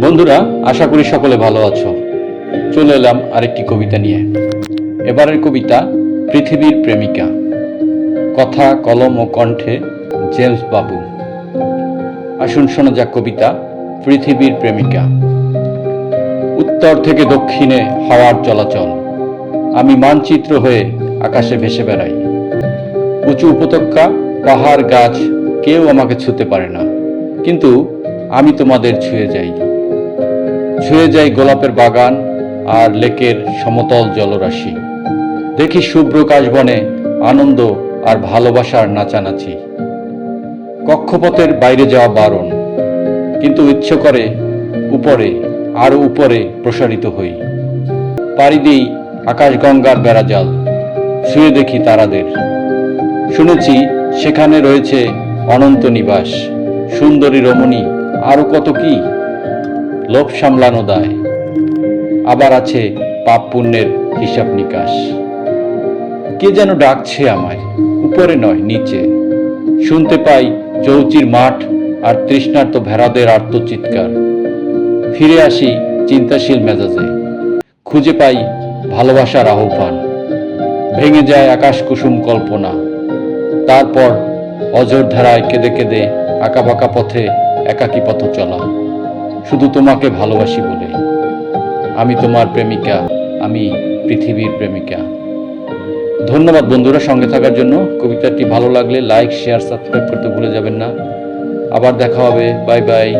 বন্ধুরা, আশা করি সকলে ভালো আছো। চলে এলাম আরেকটি কবিতা নিয়ে। এবারের কবিতা, পৃথিবীর প্রেমিকা। কথা, কলম ও কণ্ঠে জেমস বাবু। আসুন শোনা যাক কবিতা, পৃথিবীর প্রেমিকা। উত্তর থেকে দক্ষিণে হাওয়ার চলাচল। আমি মানচিত্র হয়ে আকাশে ভেসে বেড়াই। উঁচু উপত্যকা, পাহাড় গাছ কেউ আমাকে ছুতে পারে না। কিন্তু আমি তোমাদের ছুঁয়ে যাই। ছুঁয়ে যাই গোলাপের বাগান আর লেকের সমতল জলরাশি। দেখি শুভ্র কাশবনে আনন্দ আর ভালোবাসার নাচানাচি। কক্ষপথের বাইরে যাওয়া বারণ, কিন্তু ইচ্ছে করে উপরে আরও উপরে প্রসারিত হই। পাড়ি দিই আকাশগঙ্গার বেড়াজাল শুয়ে দেখি তারাদের। শুনেছি সেখানে রয়েছে অনন্ত নিবাস, সুন্দরী রমণী আরও কত কি? লোভ সামলানো দায়। আবার আছে পাপ পুণ্যের হিসাব নিকাশ। কে যেন ডাকছে আমায়, উপরে নয়, নিচে। শুনতে পাই চৌচির মাঠ আর তৃষ্ণার্ত ভেড়াদের আর্তচিৎকার ফিরে আসি চিন্তাশীল মেজাজে। খুঁজে পাই ভালোবাসার আহ্বান। ভেঙে যায় আকাশ কুসুম কল্পনা। তারপর অজর ধারায় কেঁদে কেঁদে আঁকাবাঁকা পথে একাকী পথ চলা। শুধু তোমাকে ভালোবাসি বলে। আমি তোমার প্রেমিকা, আমি পৃথিবীর প্রেমিকা। ধন্যবাদ বন্ধুরা সঙ্গে থাকার জন্য। কবিতাটি ভালো লাগলে লাইক, শেয়ার, সাবস্ক্রাইব করতে ভুলে যাবেন না। আবার দেখা হবে। Bye bye.